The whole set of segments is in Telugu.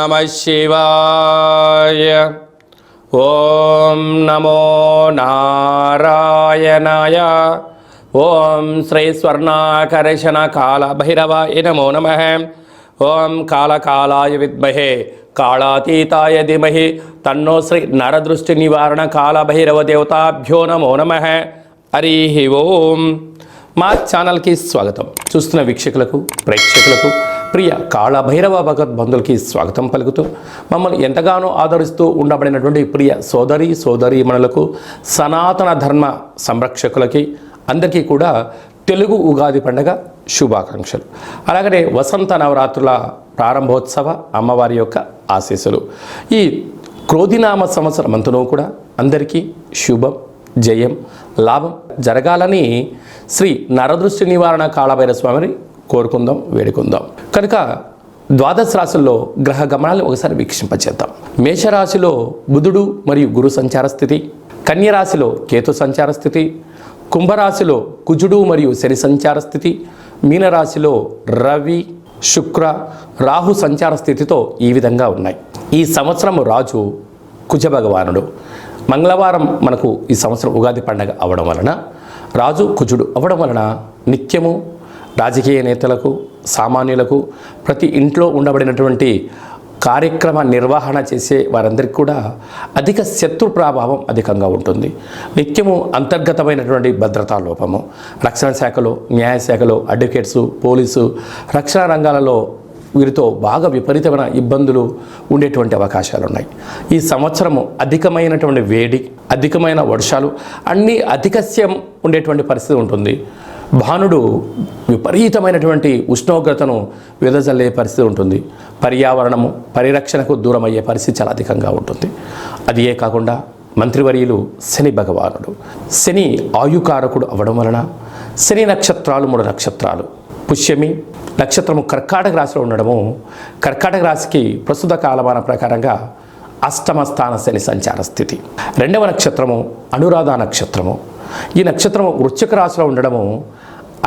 నమ శివాయ ఓం నమో నారాయణాయ ఓం శ్రీ స్వర్ణాకర్షణ కాళ భైరవాయ నమో నమ ఓం కాళకాళాయ విద్మహే కాళాతీతాయ ధీమహి తన్నో శ్రీ నరదృష్టి నివారణ కాళభైరవ దేవతాభ్యో నమో నమ హరి ఓం మా ఛానల్కి స్వాగతం. చూస్తున్న వీక్షకులకు ప్రేక్షకులకు ప్రియ కాళభైరవ భగవద్ స్వాగతం పలుకుతూ మమ్మల్ని ఎంతగానో ఆదరిస్తూ ఉండబడినటువంటి ప్రియ సోదరి సోదరీమణులకు సనాతన ధర్మ సంరక్షకులకి అందరికీ కూడా తెలుగు ఉగాది పండగ శుభాకాంక్షలు. అలాగనే వసంత నవరాత్రుల ప్రారంభోత్సవ అమ్మవారి యొక్క ఆశీస్సులు. ఈ క్రోధినామ సంవత్సరం అంతనూ కూడా అందరికీ శుభం జయం లాభం జరగాలని శ్రీ నరదృష్టి నివారణ కాళభైర స్వామిని కోరుకుందాం వేడుకుందాం. కనుక ద్వాదశ రాశుల్లో గ్రహ గమనాలు ఒకసారి వీక్షింపచేద్దాం. మేషరాశిలో బుధుడు మరియు గురు సంచార స్థితి కన్యరాశిలో కేతు సంచార స్థితి కుంభరాశిలో కుజుడు మరియు శని సంచార స్థితి మీనరాశిలో రవి శుక్ర రాహు సంచార స్థితితో ఈ విధంగా ఉన్నాయి. ఈ సంవత్సరం రాజు కుజ భగవానుడు మంగళవారం మనకు ఈ సంవత్సరం ఉగాది పండగ అవడం వలన రాజు కుజుడు అవడం వలన నిత్యము రాజకీయ నేతలకు సామాన్యులకు ప్రతి ఇంట్లో ఉండబడినటువంటి కార్యక్రమ నిర్వహణ చేసే వారందరికీ కూడా అధిక శత్రు ప్రభావం అధికంగా ఉంటుంది. నిత్యము అంతర్గతమైనటువంటి భద్రతా లోపము రక్షణ శాఖలో న్యాయశాఖలో అడ్వకేట్స్ పోలీసు రక్షణ రంగాలలో వీరితో బాగా విపరీతమైన ఇబ్బందులు ఉండేటువంటి అవకాశాలు ఉన్నాయి ఈ సంవత్సరము అధికమైనటువంటి వేడి అధికమైన వర్షాలు అన్నీ అధికస్యం ఉండేటువంటి పరిస్థితి ఉంటుంది. భానుడు విపరీతమైనటువంటి ఉష్ణోగ్రతను వెదజల్లే పరిస్థితి ఉంటుంది. పర్యావరణము పరిరక్షణకు దూరమయ్యే పరిస్థితి చాలా అధికంగా ఉంటుంది. అది ఏ కాకుండా మంత్రివర్యులు శని భగవానుడు. శని ఆయుకారకుడు అవడం వలన శని నక్షత్రాలు మూడు నక్షత్రాలు. పుష్యమి నక్షత్రము కర్కాటక రాశిలో ఉండడము కర్కాటక రాశికి ప్రస్తుత కాలమాన ప్రకారంగా అష్టమ స్థాన శని సంచార స్థితి. రెండవ నక్షత్రము అనురాధ నక్షత్రము. ఈ నక్షత్రం వృశ్చిక రాశిలో ఉండడము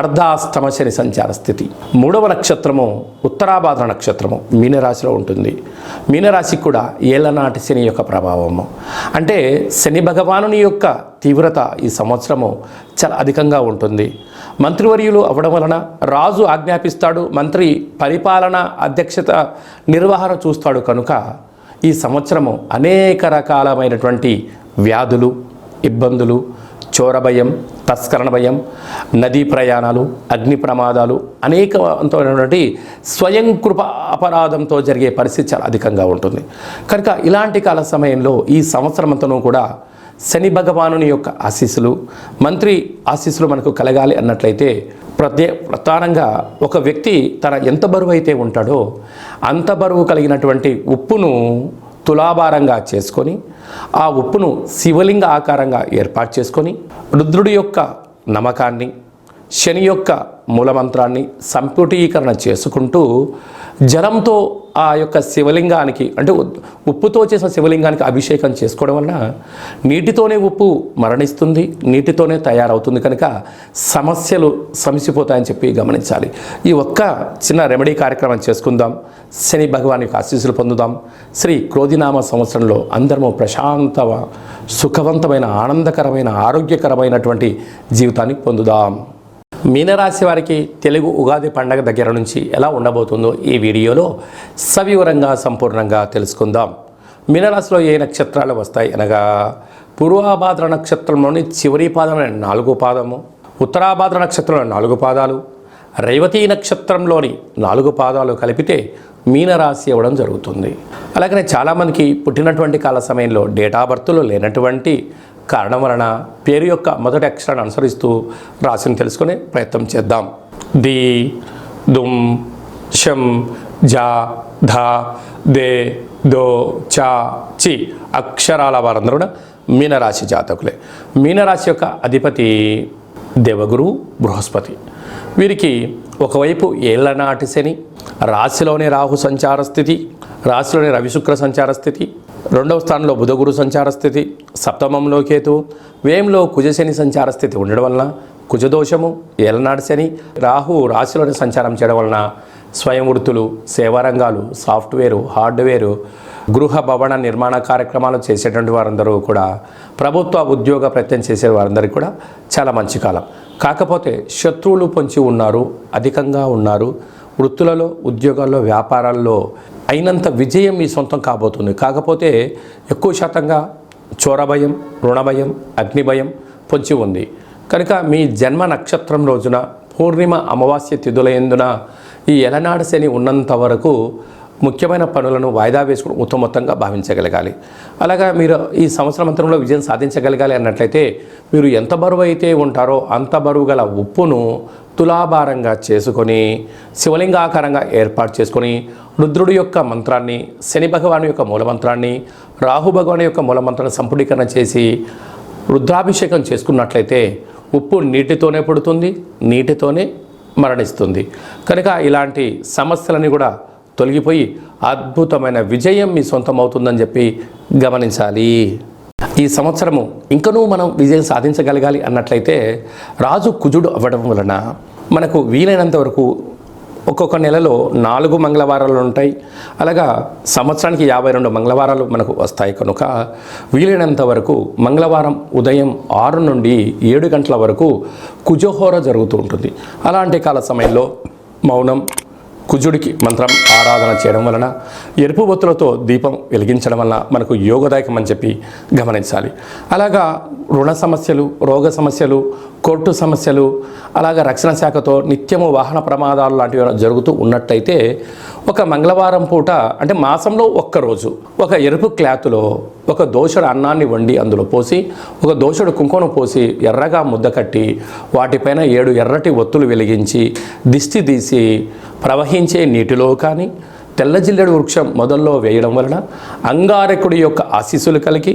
అర్ధాస్తమ శని సంచార స్థితి. మూడవ నక్షత్రము ఉత్తరాభాద్ర నక్షత్రము మీనరాశిలో ఉంటుంది. మీనరాశికి కూడా ఏళ్ళనాటి శని యొక్క ప్రభావము. అంటే శని భగవానుని యొక్క తీవ్రత ఈ సంవత్సరము చాలా అధికంగా ఉంటుంది. మంత్రివర్యులు అవ్వడం వలన రాజు ఆజ్ఞాపిస్తాడు మంత్రి పరిపాలన అధ్యక్షత నిర్వహణ చూస్తాడు కనుక ఈ సంవత్సరము అనేక రకాలమైనటువంటి వ్యాధులు ఇబ్బందులు చోర భయం తస్కరణ భయం నదీ ప్రయాణాలు అగ్ని ప్రమాదాలు అనేకవంతమైనటువంటి స్వయం కృప అపరాధంతో జరిగే పరిస్థితి చాలా అధికంగా ఉంటుంది. కనుక ఇలాంటి కాల సమయంలో ఈ సంవత్సరమంతను కూడా శని భగవానుని యొక్క ఆశీస్సులు మంత్రి ఆశీస్సులు మనకు కలగాలి అన్నట్లయితే ప్రత్యే ప్రధానంగా ఒక వ్యక్తి తన ఎంత బరువు అయితే ఉంటాడో అంత బరువు కలిగినటువంటి ఉప్పును తులాభారంగా చేసుకొని ఆ ఉప్పును శివలింగ ఆకారంగా ఏర్పాటు చేసుకొని రుద్రుడి యొక్క నమ్మకాన్ని శని యొక్క మూలమంత్రాన్ని సంపుటీకరణ చేసుకుంటూ జలంతో ఆ యొక్క శివలింగానికి అంటే ఉప్పుతో చేసిన శివలింగానికి అభిషేకం చేసుకోవడం వలన నీటితోనే ఉప్పు మరణిస్తుంది నీటితోనే తయారవుతుంది కనుక సమస్యలు సమసిపోతాయని చెప్పి గమనించాలి. ఈ ఒక్క చిన్న రెమెడీ కార్యక్రమం చేసుకుందాం. శని భగవాన్ యొక్క ఆశీస్సులు పొందుదాం. శ్రీ క్రోధినామ సంవత్సరంలో అందరము ప్రశాంత సుఖవంతమైన ఆనందకరమైన ఆరోగ్యకరమైనటువంటి జీవితాన్ని పొందుదాం. మీనరాశి వారికి తెలుగు ఉగాది పండగ దగ్గర నుంచి ఎలా ఉండబోతుందో ఈ వీడియోలో సవివరంగా సంపూర్ణంగా తెలుసుకుందాం. మీనరాశిలో ఏ నక్షత్రాలు వస్తాయి? అనగా పూర్వాభాద్ర నక్షత్రంలోని చివరి పాదం నాలుగు పాదము ఉత్తరాభాద్ర నక్షత్రంలో నాలుగు పాదాలు రేవతి నక్షత్రంలోని నాలుగు పాదాలు కలిపితే మీనరాశి అవ్వడం జరుగుతుంది. అలాగనే చాలామందికి పుట్టినటువంటి కాల సమయంలో డేటా బర్త్లో లేనటువంటి కారణం వలన పేరు యొక్క మొదటి అక్షరాన్ని అనుసరిస్తూ రాశిని తెలుసుకునే ప్రయత్నం చేద్దాం. ది దుమ్ షం జా ధ దే దో చా చి అక్షరాల వారందరూ కూడా మీనరాశి జాతకులే. మీనరాశి యొక్క అధిపతి దేవగురు బృహస్పతి. వీరికి ఒకవైపు ఏళ్ళనాటి శని రాశిలోని రాహు సంచార స్థితి రాశిలోని రవిశుక్ర సంచార స్థితి రెండవ స్థానంలో బుధగురు సంచార స్థితి సప్తమంలో కేతు వ్యయంలో కుజశని సంచార స్థితి ఉండడం వలన కుజదోషము ఏలనాడు శని రాహు రాశిలోని సంచారం చేయడం వలన స్వయం వృత్తులు సేవారంగాలు సాఫ్ట్వేరు హార్డ్వేరు గృహ భవన నిర్మాణ కార్యక్రమాలు చేసేటువంటి వారందరూ కూడా ప్రభుత్వ ఉద్యోగ ప్రయత్నం చేసే వారందరికీ కూడా చాలా మంచి కాలం. కాకపోతే శత్రువులు పొంచి ఉన్నారు అధికంగా ఉన్నారు. వృత్తులలో ఉద్యోగాల్లో వ్యాపారాల్లో అయినంత విజయం మీ సొంతం కాబోతుంది. కాకపోతే ఎక్కువ శాతంగా చోరభయం రుణభయం అగ్నిభయం పొంచి ఉంది. కనుక మీ జన్మ నక్షత్రం రోజున పూర్ణిమ అమావాస్య తిథుల ఎందున ఈ ఎలనాడు శని ఉన్నంత వరకు ముఖ్యమైన పనులను వాయిదా వేసుకుని ఉత్తమోత్తంగా భావించగలగాలి. అలాగా మీరు ఈ సంవత్సరం అంతరంలో విజయం సాధించగలగాలి అన్నట్లయితే మీరు ఎంత బరువు అయితే ఉంటారో అంత బరువు గల ఉప్పును తులాభారంగా చేసుకొని శివలింగాకారంగా ఏర్పాటు చేసుకొని రుద్రుడి యొక్క మంత్రాన్ని శని భగవాను యొక్క మూలమంత్రాన్ని రాహు భగవాను యొక్క మూలమంత్రాన్ని సంపుడీకరణ చేసి రుద్రాభిషేకం చేసుకున్నట్లయితే ఉప్పు నీటితోనే పుడుతుంది నీటితోనే మరణిస్తుంది. కనుక ఇలాంటి సమస్యలని కూడా తొలగిపోయి అద్భుతమైన విజయం మీ సొంతం అవుతుందని చెప్పి గమనించాలి. ఈ సంవత్సరము ఇంకనూ మనం విజయం సాధించగలగాలి అన్నట్లయితే రాజు కుజుడు అవ్వడం వలన మనకు వీలైనంత వరకు ఒక్కొక్క నెలలో నాలుగు మంగళవారాలు ఉంటాయి. అలాగా సంవత్సరానికి యాభై రెండు మంగళవారాలు మనకు వస్తాయి. కనుక వీలైనంత వరకు మంగళవారం ఉదయం ఆరు నుండి ఏడు గంటల వరకు కుజహోర జరుగుతూ ఉంటుంది. అలాంటి కాల సమయంలో మౌనం కుజుడికి మంత్రం ఆరాధన చేయడం వలన ఎరుపు ఒత్తులతో దీపం వెలిగించడం వలన మనకు యోగదాయకం అని చెప్పి గమనించాలి. అలాగా రుణ సమస్యలు రోగ సమస్యలు కోర్టు సమస్యలు అలాగా రక్షణ శాఖతో నిత్యము వాహన ప్రమాదాలు లాంటివి జరుగుతూ ఉన్నట్టయితే ఒక మంగళవారం పూట అంటే మాసంలో ఒక్కరోజు ఒక ఎరుపు క్లాత్లో ఒక దోషుడు అన్నాన్ని వండి అందులో పోసి ఒక దోషుడు కుంకుమను పోసి ఎర్రగా ముద్ద కట్టి వాటిపైన ఏడు ఎర్రటి ఒత్తులు వెలిగించి దిష్టి తీసి ప్రవహించే నీటిలో కానీ తెల్లజిల్లెడు వృక్షం మొదల్లో వేయడం వలన అంగారకుడి యొక్క ఆశీస్సులు కలిగి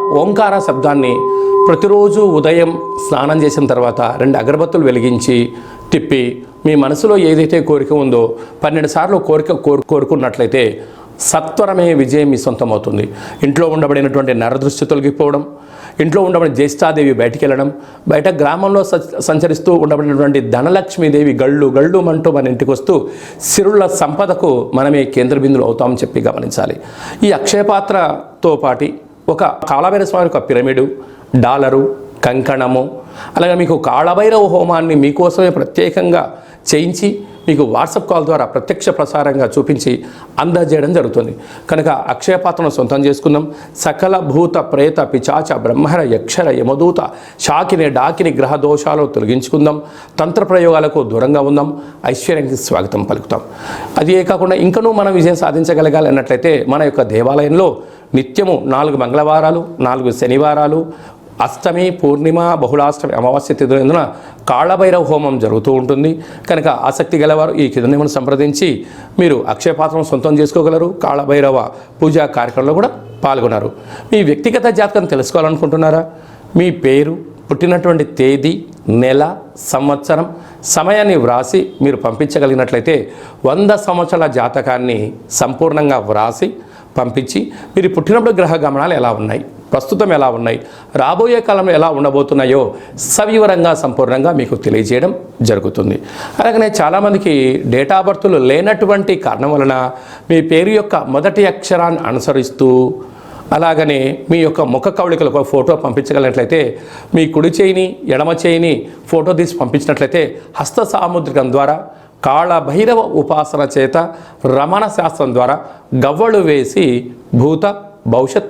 ఓంకార శబ్దాన్ని ప్రతిరోజు ఉదయం స్నానం చేసిన తర్వాత రెండు అగరబత్తులు వెలిగించి తిప్పి మీ మనసులో ఏదైతే కోరిక ఉందో పన్నెండు సార్లు కోరిక కోరు కోరుకున్నట్లయితే సత్వరమే విజయం మీ సొంతమవుతుంది. ఇంట్లో ఉండబడినటువంటి నరదృష్టి తొలగిపోవడం ఇంట్లో ఉండబడిన జ్యేష్ఠాదేవి బయటికి వెళ్ళడం బయట గ్రామంలో సంచరిస్తూ ఉండబడినటువంటి ధనలక్ష్మీదేవి గళ్ళు గళ్ళు అంటూ మన ఇంటికి వస్తూ సిరుల సంపదకు మనమే కేంద్ర బిందులు అవుతామని చెప్పి గమనించాలి. ఈ అక్షయపాత్రతో పాటి ఒక కాళభైర స్వామి యొక్క పిరమిడు డాలరు కంకణము అలాగే మీకు కాళభైరవ హోమాన్ని మీకోసమే ప్రత్యేకంగా చేయించి మీకు వాట్సాప్ కాల్ ద్వారా ప్రత్యక్ష ప్రసారంగా చూపించి అందజేయడం జరుగుతుంది. కనుక అక్షయపాత్రను సొంతం చేసుకుందాం. సకల భూత ప్రేత పిచాచ బ్రహ్మర యక్షర యమదూత షాకిని డాకిని గ్రహ దోషాలు తొలగించుకుందాం. తంత్ర ప్రయోగాలకు దూరంగా ఉందాం. ఐశ్వర్యానికి స్వాగతం పలుకుతాం. అదే కాకుండా ఇంకనూ మనం విజయం సాధించగలగాలి అన్నట్లయితే మన యొక్క దేవాలయంలో నిత్యము నాలుగు మంగళవారాలు నాలుగు శనివారాలు అష్టమి పూర్ణిమ బహుళాష్టమి అమావాస్య తిథులందున కాళభైరవ హోమం జరుగుతూ ఉంటుంది. కనుక ఆసక్తి గలవారు ఈ కిందనేమను సంప్రదించి మీరు అక్షయపాత్రం సొంతం చేసుకోగలరు. కాళభైరవ పూజా కార్యక్రమంలో కూడా పాల్గొన్నారు. మీ వ్యక్తిగత జాతకం తెలుసుకోవాలనుకుంటున్నారా? మీ పేరు పుట్టినటువంటి తేదీ నెల సంవత్సరం సమయాన్ని వ్రాసి మీరు పంపించగలిగినట్లయితే వంద సంవత్సరాల జాతకాన్ని సంపూర్ణంగా వ్రాసి పంపించి మీరు పుట్టినప్పుడు గ్రహ గమనాలు ఎలా ఉన్నాయి? ప్రస్తుతం ఎలా ఉన్నాయి? రాబోయే కాలంలో ఎలా ఉండబోతున్నాయో సవివరంగా సంపూర్ణంగా మీకు తెలియజేయడం జరుగుతుంది. అలాగనే చాలామందికి డేటా బర్త్లు లేనటువంటి కారణం వలన మీ పేరు యొక్క మొదటి అక్షరాన్ని అనుసరిస్తూ అలాగనే మీ యొక్క ముఖ కవళికలు ఒక ఫోటో పంపించగలిగినట్లయితే మీ కుడి చేయిని ఎడమ చేయిని ఫోటో తీసి పంపించినట్లయితే హస్త సాముద్రికం ద్వారా కాళభైరవ ఉపాసన చేత రమణ శాస్త్రం ద్వారా గవ్వలు వేసి భూత భవిష్యత్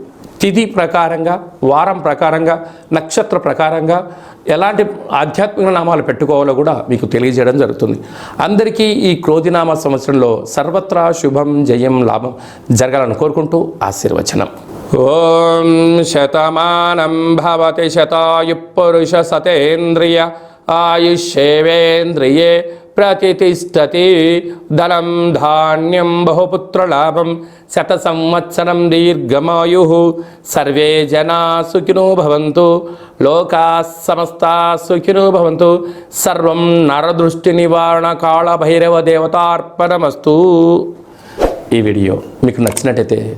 తిథి ప్రకారంగా వారం ప్రకారంగా నక్షత్ర ప్రకారంగా ఎలాంటి ఆధ్యాత్మిక నామాలు పెట్టుకోవాలో కూడా మీకు తెలియజేయడం జరుగుతుంది. అందరికీ ఈ క్రోధినామ సంవత్సరంలో సర్వత్రా శుభం జయం లాభం జరగాలని కోరుకుంటూ ఆశీర్వచనం. ఓం శతమానం భవతి శతాయు పురుష సతేంద్రియ ఆయుషేవేంద్రియే ప్రతిష్టతి ధనం ధాన్యం బహుపుత్రలాభం శత సంవత్సరం దీర్ఘమాయు. సర్వే జనా సుఖినో భవంతు. లోకా సమస్తా సుఖినో భవంతు. సర్వం నరదృష్టి నివారణ కాళభైరవ దేవతార్పణమస్తు. ఈ వీడియో మీకు నచ్చినట్టయితే